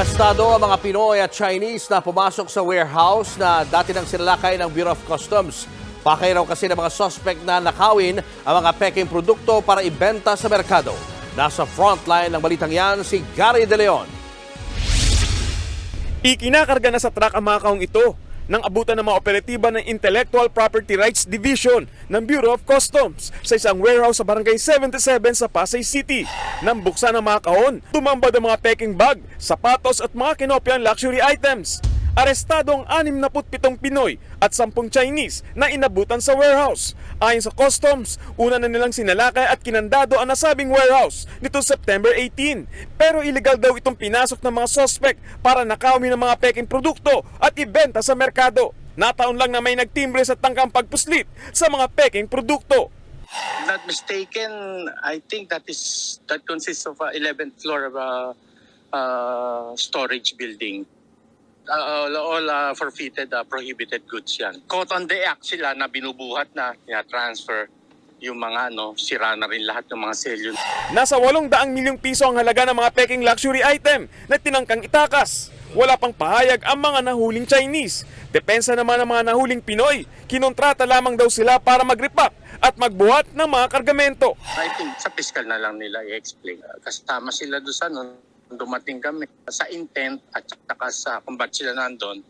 Arestado ang mga Pinoy at Chinese na pumasok sa warehouse na dati ng sinalakay ng Bureau of Customs. Pakay kasi ng mga suspect na nakawin ang mga peking produkto para ibenta sa merkado. Nasa frontline ng balitang yan si Gary De Leon. Ikinakarga na sa truck ang mga kaong ito nang abutan ng mga operatiba ng Intellectual Property Rights Division ng Bureau of Customs sa isang warehouse sa Barangay 77 sa Pasay City. Nang buksan ang mga kahon, tumambad ang mga peking bag, sapatos at mga kinopyang luxury items. Arestado ang 67 Pinoy at 10 Chinese na inabutan sa warehouse. Ayon sa customs, una na nilang sinalakay at kinandado ang nasabing warehouse nito September 18. Pero illegal daw itong pinasok ng mga suspect para nakawin ng mga peking produkto at ibenta sa merkado. Nataon lang na may nagtimbre sa tangkang pagpuslit sa mga peking produkto. not mistaken, I think that is that consists of a 11th floor of a uh, storage building. Uh, all uh, forfeited uh, prohibited goods yan. Caught on the act sila na binubuhat na, transfer yung mga ano, sira na rin lahat ng mga selyo. Nasa 800 milyong piso ang halaga ng mga peking luxury item na tinangkang itakas. Wala pang pahayag ang mga nahuling Chinese. Depensa naman ng mga nahuling Pinoy. Kinontrata lamang daw sila para mag-repack at magbuhat ng mga kargamento. I think sa fiscal na lang nila i-explain. Kasama sila doon sa ano, dumating kami sa intent at saka sa kung ba't sila nandun,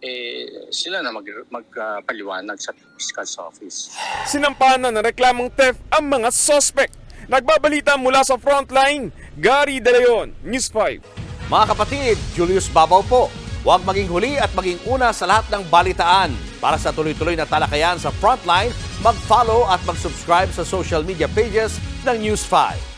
eh, sila na mag, magpaliwanag sa fiscal office. Sinampahan na ng reklamong theft ang mga suspect. Nagbabalita mula sa frontline, Gary De Leon, News 5. Mga kapatid, Julius Babaw po. Huwag maging huli at maging una sa lahat ng balitaan. Para sa tuloy-tuloy na talakayan sa Frontline, mag-follow at mag-subscribe sa social media pages ng News 5.